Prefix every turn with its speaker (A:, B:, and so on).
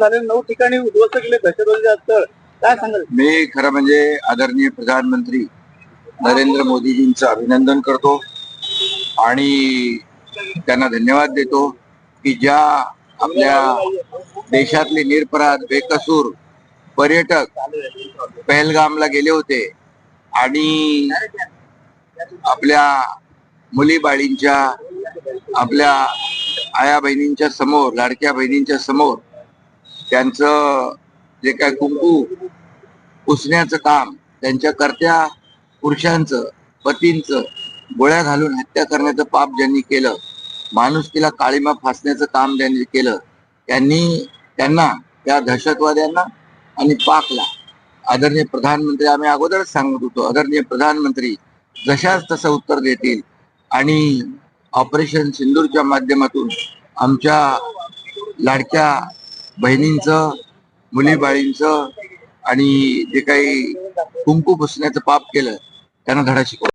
A: झाले नऊ ठिकाणी उद्ध्वस्त केले दहशतवादी स्थळ काय सांगाल?
B: मी खरं म्हणजे आदरणीय प्रधानमंत्री नरेंद्र मोदीजींचं अभिनंदन करतो आणि त्यांना धन्यवाद देतो की ज्या आपल्या देशातले निरपराध बेकसूर पर्यटक पहलगामला गेले होते आणि आपल्या मुली बाळींच्या आपल्या आया बहिणींच्या समोर लाडक्या बहिणींच्या समोर त्यांचं जे काय कुंकू पुसण्याचं काम त्यांच्या कर्त्या पुरुषांचं पतींचं गोळ्या घालून हत्या करण्याचं पाप ज्यांनी केलं माणुसकीला काळीमा फासण्याचं काम ज्यांनी केलं त्यांनी त्यांना त्या दहशतवाद्यांना आणि पाकला. आदरणीय प्रधानमंत्री आम्ही अगोदरच सांगत होतो आदरणीय प्रधानमंत्री जशाच तसं उत्तर देतील. आणि ऑपरेशन सिंदूरच्या माध्यमातून आमच्या लाडक्या बहिणींचं मुलीबाळींचं आणि जे काही कुंकू पुसण्याचं पाप केलं त्यांना धडा शिकव.